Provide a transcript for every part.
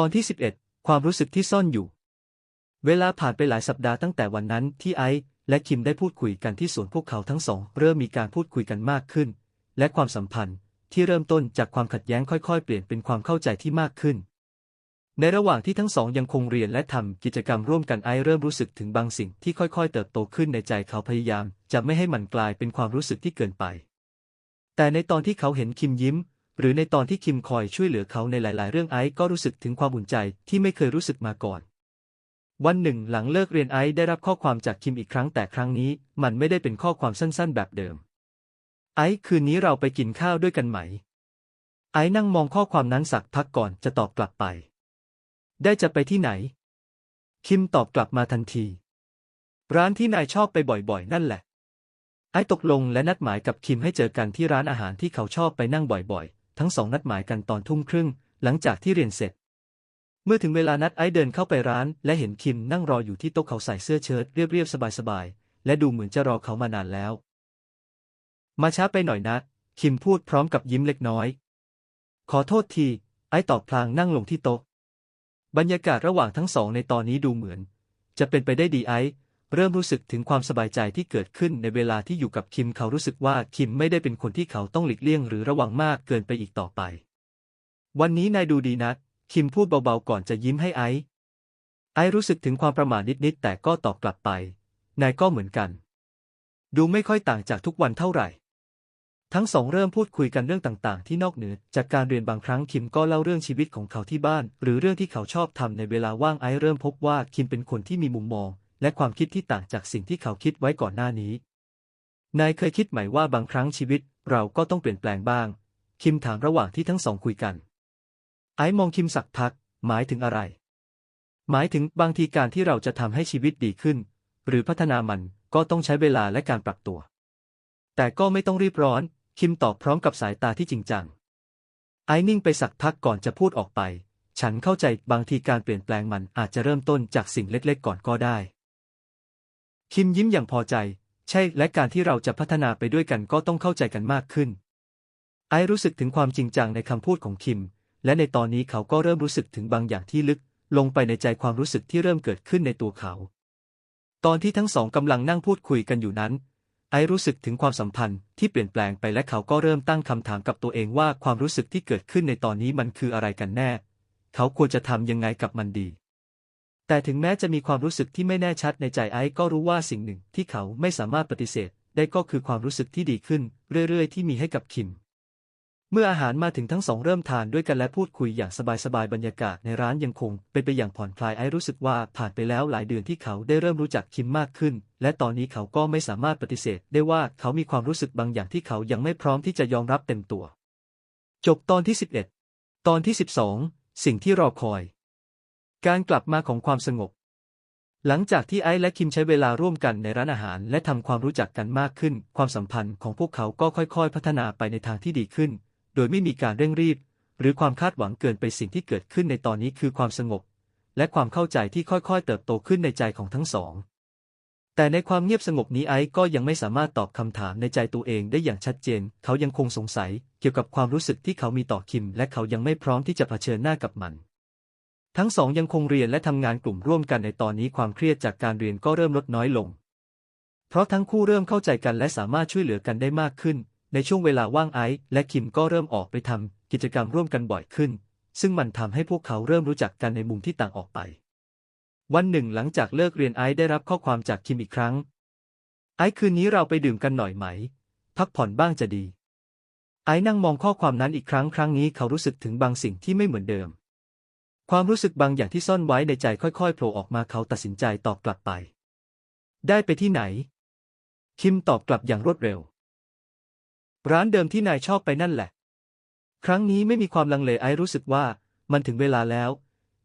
ตอนที่ 11 ความรู้สึกที่ซ่อนอยู่ เวลาผ่านไปหลายสัปดาห์ตั้งแต่วันนั้นที่ไอซ์และคิมได้พูดคุยกันที่สวนพวกเขาทั้งสอง เริ่มมีการพูดคุยกันมากขึ้น และความสัมพันธ์ที่เริ่มต้นจากความขัดแย้งค่อยๆ เปลี่ยนเป็นความเข้าใจที่มากขึ้น ในระหว่างที่ทั้งสองยังคงเรียนและทำกิจกรรมร่วมกันไอซ์เริ่มรู้สึกถึงบางสิ่งที่ค่อยๆ เติบโตขึ้นในใจเขาพยายาม จะไม่ให้มันกลายเป็นความรู้สึกที่เกินไป แต่ในตอนที่เขาเห็นคิมยิ้ม หรือในตอนที่คิมคอยช่วยเหลือเขาในหลายๆ เรื่องไอซ์ก็รู้สึกถึงความอุ่นใจที่ไม่เคยรู้สึกมาก่อน วันหนึ่งหลังเลิกเรียนไอซ์ได้รับข้อความจากคิมอีกครั้งแต่ครั้งนี้ มันไม่ได้เป็นข้อความสั้นๆ แบบเดิม ไอซ์คืนนี้เราไปกินข้าวด้วยกันไหม ไอซ์นั่งมองข้อความนั้นสักพักก่อนจะตอบกลับไป ได้จะไปที่ไหน คิมตอบกลับมาทันที ร้านที่นายชอบไปบ่อยๆ นั่นแหละ ไอซ์ตกลงและนัดหมายกับคิมให้เจอกันที่ร้านอาหารที่เขาชอบไปนั่งบ่อยๆ ทั้งสองนัดหมายกันตอนทุ่มครึ่ง หลังจากที่เรียนเสร็จ เมื่อถึงเวลานัดไอซ์เดินเข้าไปร้าน และเห็นคิมนั่งรออยู่ที่โต๊ะเขาใส่เสื้อเชิ้ตเรียบๆสบายๆ และดูเหมือนจะรอเขามานานแล้ว มาช้าไปหน่อยนะ คิมพูดพร้อมกับยิ้มเล็กน้อย ขอโทษที ไอซ์ตอบพลางนั่งลงที่โต๊ะ บรรยากาศระหว่างทั้งสองในตอนนี้ดูเหมือน จะเป็นไปได้ดีไอซ์ เริ่มรู้สึกถึงความสบายใจที่เกิดขึ้นในเวลาที่อยู่กับคิมเขารู้สึกว่าคิมไม่ได้เป็นคนที่เขาต้องหลีกเลี่ยงหรือระวังมากเกินไปอีกต่อไป วันนี้นายดูดีนะคิมพูดเบาๆก่อนจะยิ้มให้ไอซ์ไอซ์รู้สึกถึงความประหม่านิดๆแต่ก็ตอบกลับไป นายก็เหมือนกัน ดูไม่ค่อยต่างจากทุกวันเท่าไหร่ ทั้งสองเริ่มพูดคุยกันเรื่องต่างๆ ที่นอกเหนือจากการเรียนบางครั้งคิมก็เล่าเรื่องชีวิตของเขาที่บ้าน หรือเรื่องที่เขาชอบทำในเวลาว่างไอซ์เริ่มพบว่าคิมเป็นคนที่มีมุมมอง และความคิดที่ต่างจากสิ่งที่เขาคิดไว้ก่อนหน้านี้ นายเคยคิดไหมว่าบางครั้งชีวิตเราก็ต้องเปลี่ยนแปลงบ้าง คิมถามระหว่างที่ทั้งสองคุยกัน ไอซ์มองคิมสักพัก หมายถึงอะไร หมายถึงบางทีการที่เราจะทำให้ชีวิตดีขึ้น หรือพัฒนามันก็ต้องใช้เวลาและการปรับตัว แต่ก็ไม่ต้องรีบร้อน คิมตอบพร้อมกับสายตาที่จริงจัง ไอซ์นิ่งไปสักพักก่อนจะพูดออกไป ฉันเข้าใจบางทีการเปลี่ยนแปลงมันอาจจะเริ่มต้นจากสิ่งเล็กๆ ก่อนก็ได้ คิมยิ้มอย่างพอใจ ใช่และการที่เราจะพัฒนาไปด้วยกันก็ต้องเข้าใจกันมากขึ้น ไอรู้สึกถึงความจริงจังในคำพูดของคิม และในตอนนี้เขาก็เริ่มรู้สึกถึงบางอย่างที่ลึก ลงไปในใจความรู้สึกที่เริ่มเกิดขึ้นในตัวเขา ตอนที่ทั้งสองกำลังนั่งพูดคุยกันอยู่นั้น ไอรู้สึกถึงความสัมพันธ์ที่เปลี่ยนแปลงไปและเขาก็เริ่มตั้งคำถามกับตัวเองว่าความรู้สึกที่เกิดขึ้นในตอนนี้มันคืออะไรกันแน่ เขาควรจะทำยังไงกับมันดี แต่ถึงแม้จะมีความรู้สึกที่ไม่แน่ชัดในใจไอซ์ก็รู้ว่าสิ่งหนึ่งที่เขาไม่สามารถปฏิเสธ ได้ก็คือความรู้สึกที่ดีขึ้น เรื่อยๆ ที่มีให้กับคิม เมื่ออาหารมาถึงทั้งสองเริ่มทานด้วยกันและพูดคุยอย่างสบายๆบรรยากาศในร้านยังคง เป็นไปอย่างผ่อนคลายไอซ์รู้สึกว่าผ่านไปแล้วหลายเดือนที่เขาได้เริ่มรู้จักคิมมากขึ้น และตอนนี้เขาก็ไม่สามารถปฏิเสธ ได้ว่าเขามีความรู้สึกบางอย่างที่เขายังไม่พร้อมที่จะยอมรับเต็มตัว จบตอนที่ 11 ตอนที่ 12 สิ่งที่รอคอย การกลับมาของความสงบ หลังจากที่ไอซ์และคิมใช้เวลาร่วมกันในร้านอาหาร และทำความรู้จักกันมากขึ้น ความสัมพันธ์ของพวกเขาก็ค่อยๆ พัฒนาไปในทางที่ดีขึ้น โดยไม่มีการเร่งรีบ หรือความคาดหวังเกินไปสิ่งที่เกิดขึ้นในตอนนี้คือความสงบ และความเข้าใจที่ค่อยๆ เติบโตขึ้นในใจของทั้งสอง แต่ในความเงียบสงบนี้ไอซ์ก็ยังไม่สามารถตอบคำถามในใจตัวเองได้อย่างชัดเจน เขายังคงสงสัย เกี่ยวกับความรู้สึกที่เขามีต่อคิม และเขายังไม่พร้อมที่จะเผชิญหน้ากับมัน ทั้งสองยังคงเรียนและทำงานกลุ่มร่วมกันในตอนนี้ความเครียดจากการเรียนก็เริ่มลดน้อยลง เพราะทั้งคู่เริ่มเข้าใจกันและสามารถช่วยเหลือกันได้มากขึ้น ในช่วงเวลาว่างไอซ์และคิมก็เริ่มออกไปทำกิจกรรมร่วมกันบ่อยขึ้น ซึ่งมันทำให้พวกเขาเริ่มรู้จักกันในมุมที่ต่างออกไป วันหนึ่งหลังจากเลิกเรียนไอซ์ได้รับข้อความจากคิมอีกครั้ง ไอซ์คืนนี้เราไปดื่มกันหน่อยไหม พักผ่อนบ้างจะดี ไอซ์นั่งมองข้อความนั้นอีกครั้งครั้งนี้เขารู้สึกถึงบางสิ่งที่ไม่เหมือนเดิม ความรู้สึกบางอย่างที่ซ่อนไว้ในใจค่อยๆโผล่ออกมาเขาตัดสินใจตอบกลับไป ได้ไปที่ไหน คิมตอบกลับอย่างรวดเร็ว ร้านเดิมที่นายชอบไปนั่นแหละ ครั้งนี้ไม่มีความลังเลไอรู้สึกว่ามันถึงเวลาแล้ว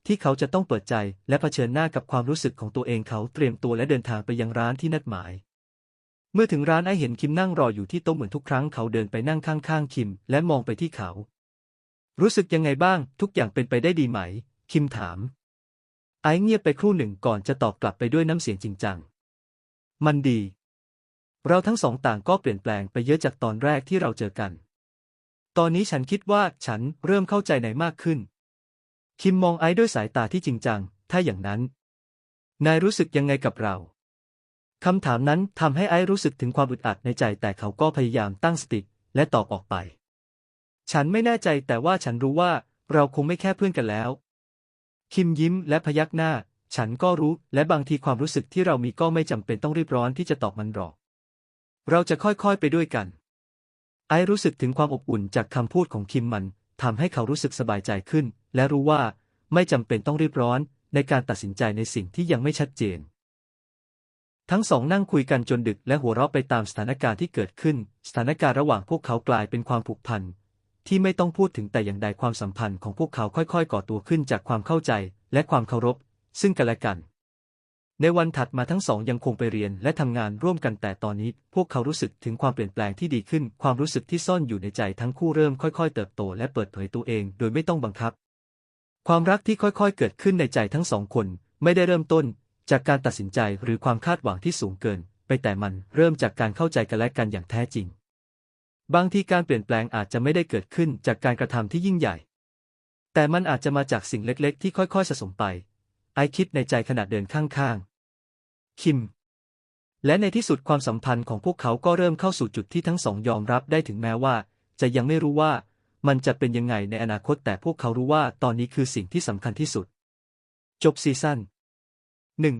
ที่เขาจะต้องเปิดใจและเผชิญหน้ากับความรู้สึกของตัวเองเขาเตรียมตัวและเดินทางไปยังร้านที่นัดหมาย เมื่อถึงร้านไอเห็นคิมนั่งรออยู่ที่โต๊ะเหมือนทุกครั้งเขาเดินไปนั่งข้างๆคิมและมองไปที่เขา รู้สึกยังไงบ้าง ทุกอย่างเป็นไปได้ดีไหม คิมถาม ไอซ์เงียบไปครู่หนึ่งก่อนจะตอบกลับไปด้วยน้ำเสียงจริงจัง มันดี เราทั้งสองต่างก็เปลี่ยนแปลงไปเยอะจากตอนแรกที่เราเจอกัน ตอนนี้ฉันคิดว่าฉันเริ่มเข้าใจนายมากขึ้น คิมมองไอซ์ด้วยสายตาที่จริงจัง ถ้าอย่างนั้น นายรู้สึกยังไงกับเราคำถามนั้นทำให้ไอซ์รู้สึกถึงความอึดอัดในใจแต่เขาก็พยายามตั้งสติและตอบออกไป ฉันไม่แน่ใจแต่ว่าฉันรู้ว่าเราคงไม่แค่เพื่อนกันแล้ว คิมยิ้มและพยักหน้า ฉันก็รู้และบางทีความรู้สึกที่เรามีก็ไม่จำเป็นต้องรีบร้อนที่จะตอบมันหรอก เราจะค่อยๆไปด้วยกัน ไอรู้สึกถึงความอบอุ่นจากคำพูดของคิมมันทำให้เขารู้สึกสบายใจขึ้น และรู้ว่าไม่จำเป็นต้องรีบร้อนในการตัดสินใจในสิ่งที่ยังไม่ชัดเจน ทั้งสองนั่งคุยกันจนดึกและหัวเราะไปตามสถานการณ์ที่เกิดขึ้น สถานการณ์ระหว่างพวกเขากลายเป็นความผูกพัน ที่ไม่ต้องพูดถึงแต่อย่างใดความสัมพันธ์ของพวกเขาค่อยๆ ก่อตัวขึ้นจากความเข้าใจและความเคารพ ซึ่งกันและกัน ในวันถัดมาทั้งสองยังคงไปเรียนและทำงานร่วมกันแต่ตอนนี้ พวกเขารู้สึกถึงความเปลี่ยนแปลงที่ดีขึ้น ความรู้สึกที่ซ่อนอยู่ในใจทั้งคู่เริ่มค่อยๆ เติบโตและเปิดเผยตัวเอง โดยไม่ต้องบังคับ ความรักที่ค่อยๆ เกิดขึ้นในใจทั้งสองคน ไม่ได้เริ่มต้น จากการตัดสินใจหรือความคาดหวังที่สูงเกิน ไปแต่มันเริ่มจากการเข้าใจกันและกันอย่างแท้จริง บางทีการเปลี่ยนแปลงอาจจะไม่ได้เกิดขึ้นจากการกระทำที่ยิ่งใหญ่ แต่มันอาจจะมาจากสิ่งเล็กๆ ที่ค่อยๆสะสมไป ไอคิดในใจขณะเดินข้างๆ คิม และในที่สุดความสัมพันธ์ของพวกเขาก็เริ่มเข้าสู่จุดที่ทั้งสองยอมรับได้ถึงแม้ว่า จะยังไม่รู้ว่ามันจะเป็นยังไงในอนาคตแต่พวกเขารู้ว่าตอนนี้คือสิ่งที่สำคัญที่สุด จบซีซั่นหนึ่ง